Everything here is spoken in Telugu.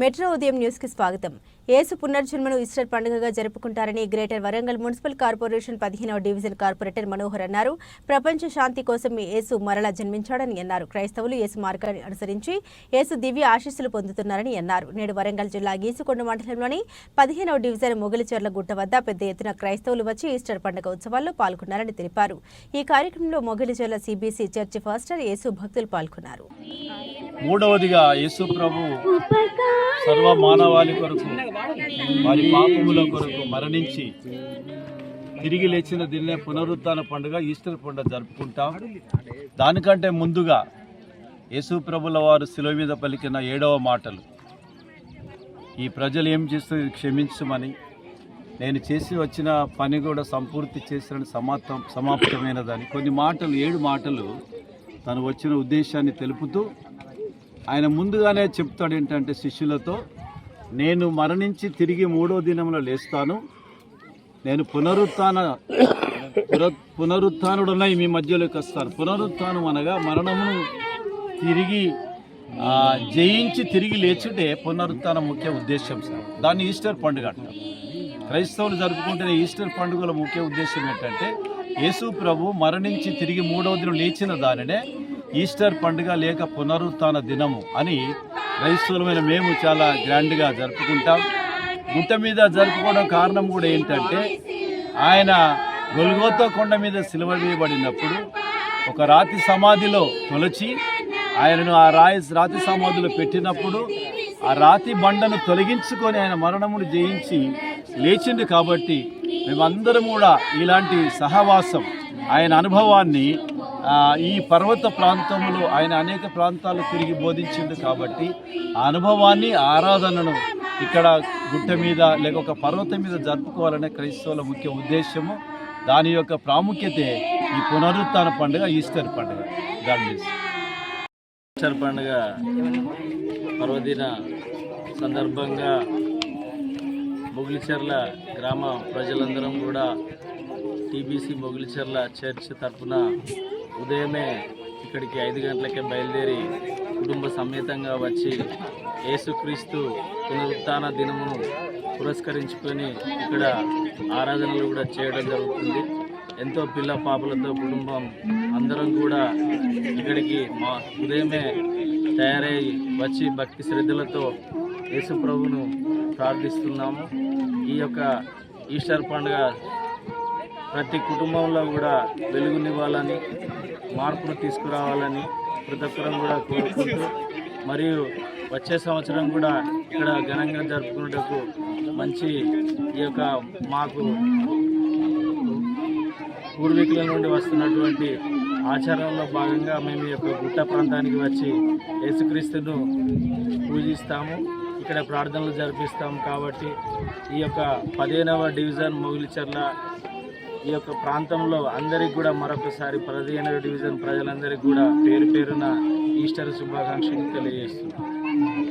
మెట్రో ఉదయం న్యూస్కి స్వాగతం. యేసు పునర్జన్మను ఈస్టర్ పండుగగా జరుపుకుంటారని గ్రేటర్ వరంగల్ మున్సిపల్ కార్పొరేషన్ పదిహేనవ డివిజన్ కార్పొరేటర్ మనోహర్ అన్నారు. ప్రపంచ శాంతి కోసం ఏసు మరలా జన్మించాడని అన్నారు. క్రైస్తవులు ఏసు మార్గాన్ని అనుసరించి ఏసు దివ్య ఆశీస్సులు పొందుతున్నారని అన్నారు. నేడు వరంగల్ జిల్లా గీసుకొండ మండలంలోని పదిహేనవ డివిజన్ మొగలిచెర్ల గుట్ట వద్ద పెద్ద ఎత్తున క్రైస్తవులు వచ్చి ఈస్టర్ పండుగ ఉత్సవాల్లో పాల్గొన్నారని తెలిపారు. ఈ కార్యక్రమంలో Mogalicherla CBC church pastor Yesu భక్తులు పాల్గొన్నారు. మూడవదిగా యేసు ప్రభు సర్వ మానవాళి కొరకు వారి పాపముల కొరకు మరణించి తిరిగి లేచిన దిన్నే పునరుత్న పండుగ ఈస్టర్ పండుగ జరుపుకుంటాం. దానికంటే ముందుగా యేసు ప్రభుల వారు శిలువ మీద పలికిన ఏడవ మాటలు. ఈ ప్రజలు ఏం చేస్తుంది క్షమించమని నేను చేసి వచ్చిన పని కూడా సంపూర్తి చేసిన సమాప్తం సమాప్తమైనదని కొన్ని మాటలు ఏడు మాటలు తను వచ్చిన ఉద్దేశాన్ని తెలుపుతూ ఆయన ముందుగానే చెప్తాడు ఏంటంటే శిష్యులతో నేను మరణించి తిరిగి మూడో దినంలో లేస్తాను. నేను పునరుత్న పునరుత్నుడున్నాయి మీ మధ్యలోకి వస్తాను. పునరుత్థానం అనగా మరణమును తిరిగి జయించి తిరిగి లేచుటే పునరుత్థాన ముఖ్య ఉద్దేశం సార్. దాన్ని ఈస్టర్ పండుగ అంటారు. క్రైస్తవులు జరుపుకుంటున్న ఈస్టర్ పండుగల ముఖ్య ఉద్దేశం ఏంటంటే యేసు ప్రభు మరణించి తిరిగి మూడవ దినం లేచిన దానినే ఈస్టర్ పండుగ లేక పునరుత్న దినము అని క్రైస్తవులమైన మేము చాలా గ్రాండ్గా జరుపుకుంటాం. గుట్ట మీద జరుపుకోవడం కారణం కూడా ఏంటంటే ఆయన గొలుగోతో కొండ మీద సిలువ వేయబడినప్పుడు ఒక రాతి సమాధిలో తొలచి ఆయనను ఆ రాయి రాతి సమాధిలో పెట్టినప్పుడు ఆ రాతి బండను తొలగించుకొని ఆయన మరణమును జయించి లేచిండు కాబట్టి మేమందరం కూడా ఇలాంటి సహవాసం ఆయన అనుభవాన్ని ఈ పర్వత ప్రాంతంలో ఆయన అనేక ప్రాంతాలు తిరిగి బోధించింది కాబట్టి ఆ అనుభవాన్ని ఆరాధనను ఇక్కడ గుట్ట మీద లేక ఒక పర్వతం మీద జరుపుకోవాలనే క్రైస్తవుల ముఖ్య ఉద్దేశము. దాని యొక్క ప్రాముఖ్యతే ఈ పునరుత్థాన పండుగ ఈస్టర్ పండుగ. గాడ్ ఈస్టర్ పండుగ పర్వదిన సందర్భంగా మొగిలిచెర్ల గ్రామ ప్రజలందరం కూడా టీబీసీ మొగిలిచెర్ల చర్చ్ తరఫున ఉదయమే ఇక్కడికి ఐదు గంటలకే బయలుదేరి కుటుంబ సమేతంగా వచ్చి యేసుక్రీస్తు పునరుత్న దినమును పురస్కరించుకొని ఇక్కడ ఆరాధనలు కూడా చేయడం జరుగుతుంది. ఎంతో పిల్ల పాపలతో కుటుంబం అందరం కూడా ఇక్కడికి మా ఉదయమే తయారై వచ్చి భక్తి శ్రద్ధలతో యేసు ప్రభును ప్రార్థిస్తున్నాము. ఈ యొక్క ఈస్టర్ పండుగ ప్రతి కుటుంబంలో కూడా వెలుగునివ్వాలని మార్పును తీసుకురావాలని ప్రతి ఒక్కరం కూడా కోరుకుంటూ మరియు వచ్చే సంవత్సరం కూడా ఇక్కడ ఘనంగా జరుపుకున్నటకు మంచి ఈ యొక్క మాకు పూర్వీకుల నుండి వస్తున్నటువంటి ఆచారంలో భాగంగా మేము ఈ యొక్క గుట్ట ప్రాంతానికి వచ్చి యేసుక్రీస్తును పూజిస్తాము ఇక్కడ ప్రార్థనలు జరిపిస్తాము కాబట్టి ఈ యొక్క పదిహేనవ డివిజన్ మొగిలిచర్ల ఈ యొక్క ప్రాంతంలో అందరికి కూడా మరొకసారి పదిహేనవ డివిజన్ ప్రజలందరికీ కూడా పేరు పేరున ఈస్టర్ శుభాకాంక్షలు తెలియజేస్తున్నాం.